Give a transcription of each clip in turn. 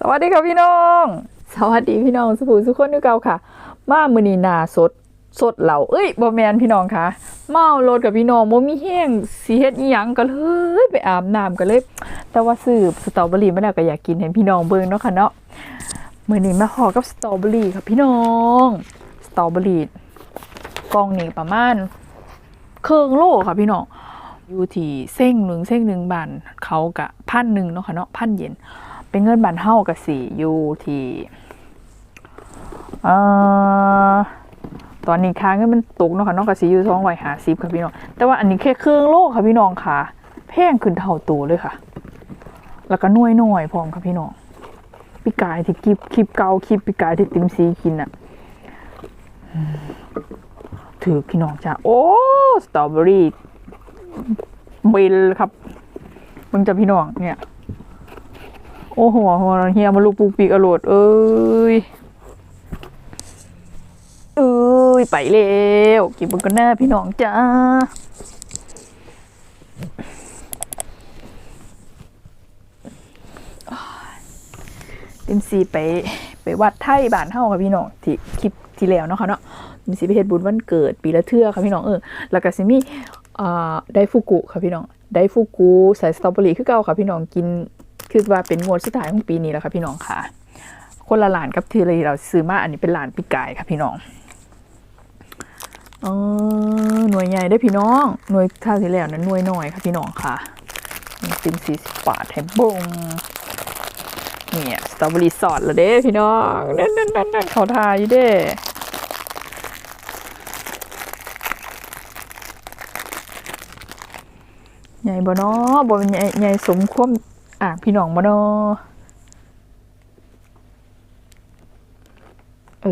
สวัสดีค่ะพี่น้อง สวัสดีพี่น้องสุภูสุขคนด้วยเก่าค่ะ มามือนีนาสดสดเหล่าเอ้ยบอแมนพี่น้องค่ะ เมารถกับพี่น้องโมมีแห้งสีเฮ็ดอีหยังก็เลยไปอาบน้ำกันเลย แต่ว่าซื้อสตรอเบอรี่มาแล้วก็อยากกินให้พี่น้องเบิ่งเนาะค่ะเนาะมือนี้มาขอกับสตรอเบอรี่ค่ะพี่น้องสตรอเบอรี่กองนี้ประมาณเครื่องโลค่ะพี่น้องอยู่ที่เส้งหนึ่งเส้งหนึ่งบานเขากะพันหนึ่งเนาะค่ะเนาะพันเย็น เป็นเงินบานเฮากะสี่ยูที่เอ่อตอนนี้ค่าเงินมันตกเนาะค่ะนาะกะสี่ยูสองร้อยห้าสิบค่ะพี่น้อง แต่ว่าอันนี้แค่เครื่องโลกค่ะพี่น้องค่ะ แพงขึ้นเท่าตัวเลยค่ะ แล้วก็น่วยน่อยพร้อมค่ะพี่น้องพี่กายที่คลิปคลิปเก่าคลิปพี่กายที่ติมซีกินอะถือพี่น้องจ้ะโอ้สตรอเบอรี่เบลครับมึงจะพี่น้องเนี่ย โอ้โหหัวเฮียมาลูกปูปีกอรดเอ้ยเอ้ยไปเร็วกินบนกันหน้าพี่น้องจ้าติมซีไปไปวัดไทยบ้านเฮาค่ะพี่น้องที่คลิปที่แล้วเนาะค่ะเนาะติมซีไปเฮ็ดบุญวันเกิดปีละเทื่อค่ะพี่น้องเออแล้วก็สิมีอ่าไดฟูกุค่ะพี่น้องไดฟูกุใส่สตรอเบอรี่คือเก่าค่ะพี่น้องกิน คือว่าเป็นงวดสุดท้ายของปีนี้แล้วค่ะพี่น้องค่ะ คนละหลานกับที่เราซื้อมาอันนี้เป็นหลานปีกายค่ะพี่น้องเออหน่วยใหญ่ได้พี่น้อง หน่วยข้าวที่แล้วนั้นหน่วยหน้อยค่ะพี่น้องค่ะติมสี่สิบบาทให้บงเนี่ยสตรอเบอรี่สอดล้วเด้พี่น้องนั่นนั่นนั่นนั่นเขาทาอยู่เด้ใหญ่บ่เนาะบ่ใหญ่ใหญ่สมควร อ่างพี่น้องบ่เนาะเอ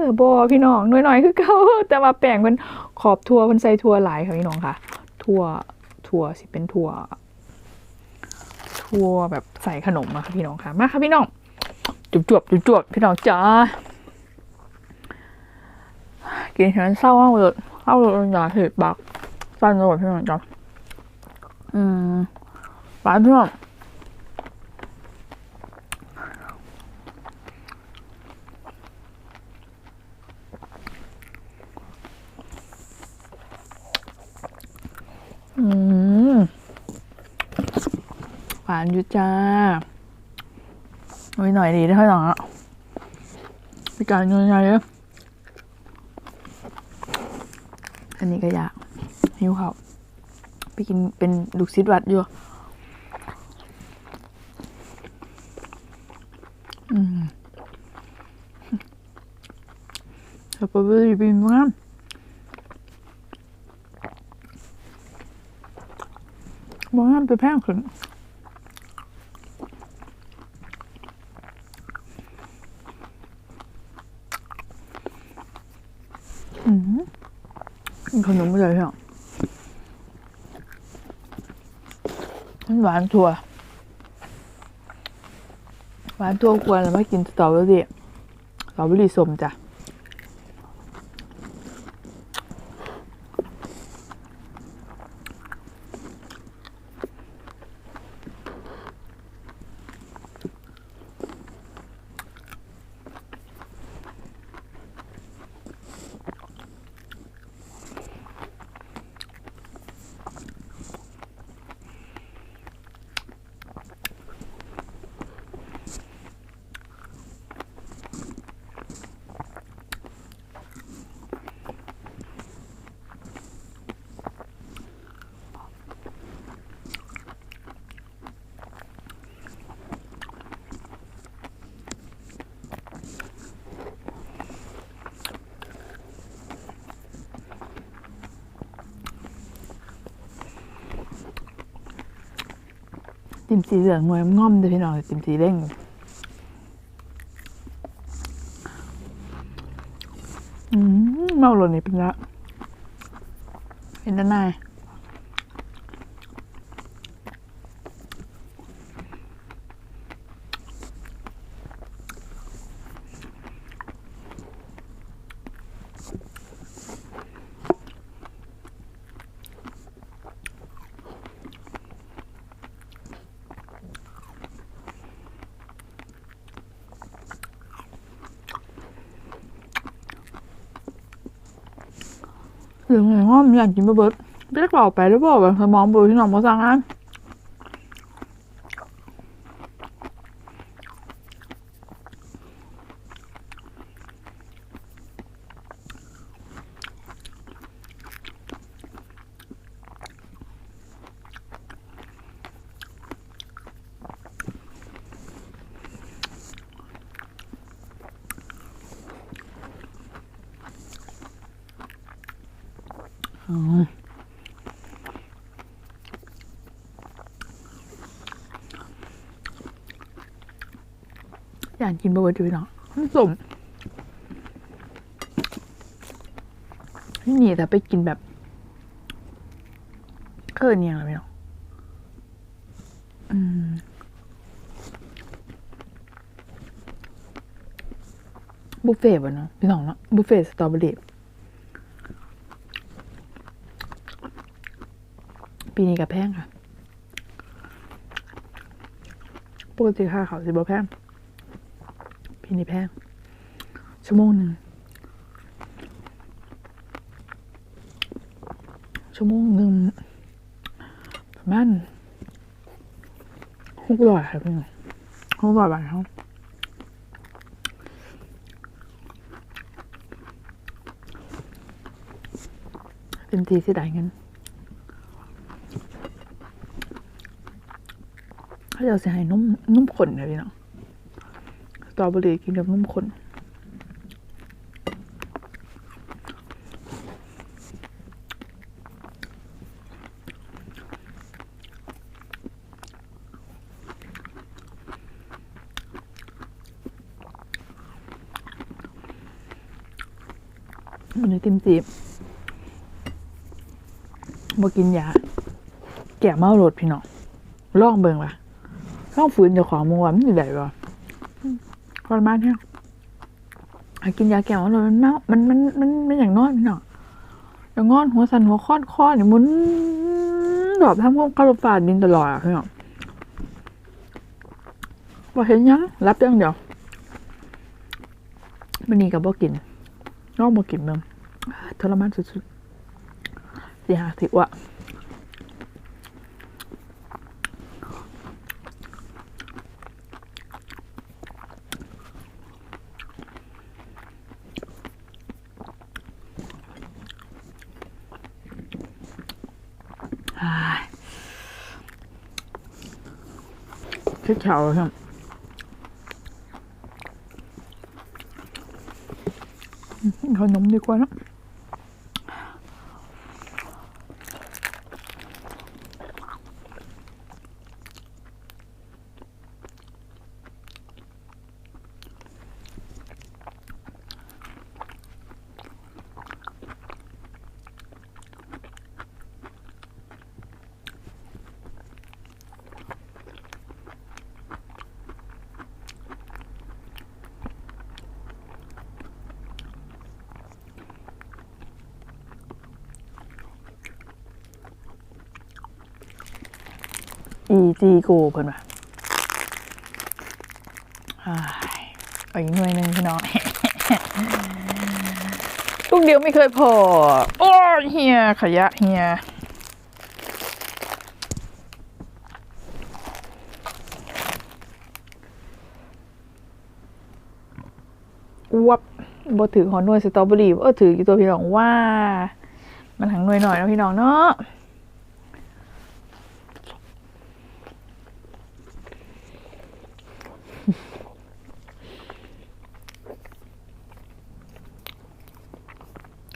อบ่พี่น้องน้อยๆคือเก่าแต่ว่าแป้งมันขอบทั่วมันใส่ทัวหลายค่ะพี่น้องค่ะ ทัวทัวสิเป็นทัวทัวแบบใส่ขนมอะค่ะพี่น้องค่ะมาค่ะพี่น้องจุบจวบจุบจวบพี่น้องจ้ากินเห็นเศร้ามากเลยเศร้าเลยอย่าเห็ดบักสั้นเลยพี่น้องจ้าอืมหวานพี่น้อง หวานยู่จ้าไว้ยหน่อยดีได้ค่อยหน่อยอะพี่การเงินไงเลยอันนี้ก็อยากหิวข้าวไปกินเป็นลูกซิดวัดอยู่อืมสตรอบอรี่เป็นงามบ่งามแต่แพงขึ้นอืม ขนมไม่ได้เหรอหวานถั่ว หวานถั่วควรแล้วไม่กินสตรอเบอรี่สตรอเบอรี่สมจ้ะ ติมสีเหลืองหน่วยง่อมเลยพี่น้องติมสีเร่งอืมเมาหล่นนี่เป็นละเป็นด้านใน หรือไงห้อมมีอันกินไปเบิร์ดเรียกเปล่าไปหรือเปล่าแบบสมองเบลอที่หน้องมาสั่งนะ อยากกินบะเบิดอยู่เนาะมันสมนี่แต่ไปกินแบบเคยเนียงอะไรเนาะอืมบุฟเฟ่ต์ป่ะเนาะพี่น้องเนาะบุฟเฟ่ต์สตรอเบอรี่ ปีนี้กับแพงค่ะ ปกติค่าเขาสิบ่แพงปีนี้แพง ชั่วโมงหนึ่ง ชั่วโมงหนึ่งประมาณหกร้อยค่ะพี่น้องหกร้อยบาทเขาเต็มทีเสียดายเงิน เขาจะเอาใส่ให้นุ่มนุ่มข้นนะพี่เนาะสตรอเบอรี่กินกับนุ่มข้นมันนี้ติมจีบบ่กินยา แก่เมาโหลดพี่เนาะลองเบิ่งว่ะ ต้องฝืนเจ้าของมัวมันอยู่ไหนวะทรมานแท้หากินยาแก้วแล้วมันเมามันมันมันมันอย่างนอนพี่น้องอย่างงอนหัวสันหัวค้อนค้อนเนี่ยมุนดอบทำพวกคาร์บาดินตลอดอะพี่น้องบ่เห็นยังรับอย่างเดียวมันนี่กับบ่กินนอกบ่กินเบิ่งทรมานสุดๆสิหาสิวะ คิดเฉาครับ อะอีจีกูเพิ่นว่าอ้ายเอาอีกหน่วยหนึ่งพี่น้องลูกเดียวไม่เคยพอ โอ้เฮียขยะเฮียวับบถือหอนวยสตรอเบอรี่เออถือกี่ตัวพี่น้องว่า มันหังหน่วยหน่อยนะพี่น้องเนาะ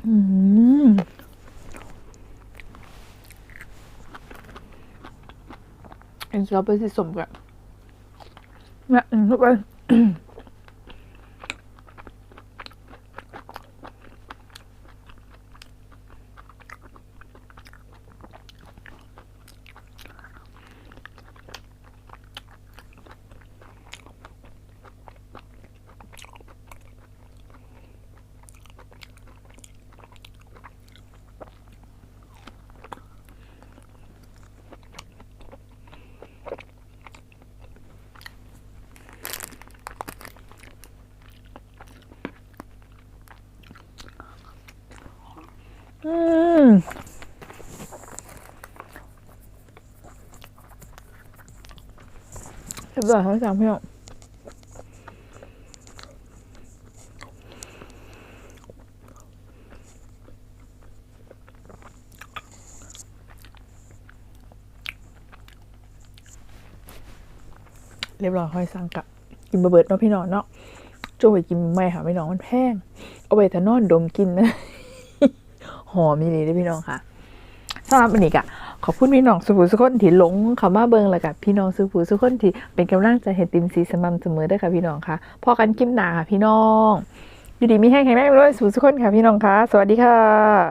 อืม อันนี้เราไปสิสมกันเนี่ยอันนี้เข้า เรียบร้อยทั้งสามพี่น้องเรียบร้อยค่อยสั่งกลับกินบะเบิดเนาะพี่น้องเนาะโจ้ยกินไม่ค่ะพี่น้องมันแพงเอาไปแต่นอนดมกินนะหอมมีเลยพี่น้องค่ะ สำหรับวันนี้ก็ขอบคุณพี่น้องสุภูสุคนที่หลงเขามาเบิงแล้วกับพี่น้องสุภูสุคนที่เป็นกำลังใจเห็นติมสีสม่ำเสมอด้วยค่ะพี่น้องค่ะพอกันคลิปหนาค่ะพี่น้องอยู่ดีมีแห้งแข็งแรงด้วยสุภูสุคนค่ะพี่น้องค่ะ สวัสดีค่ะ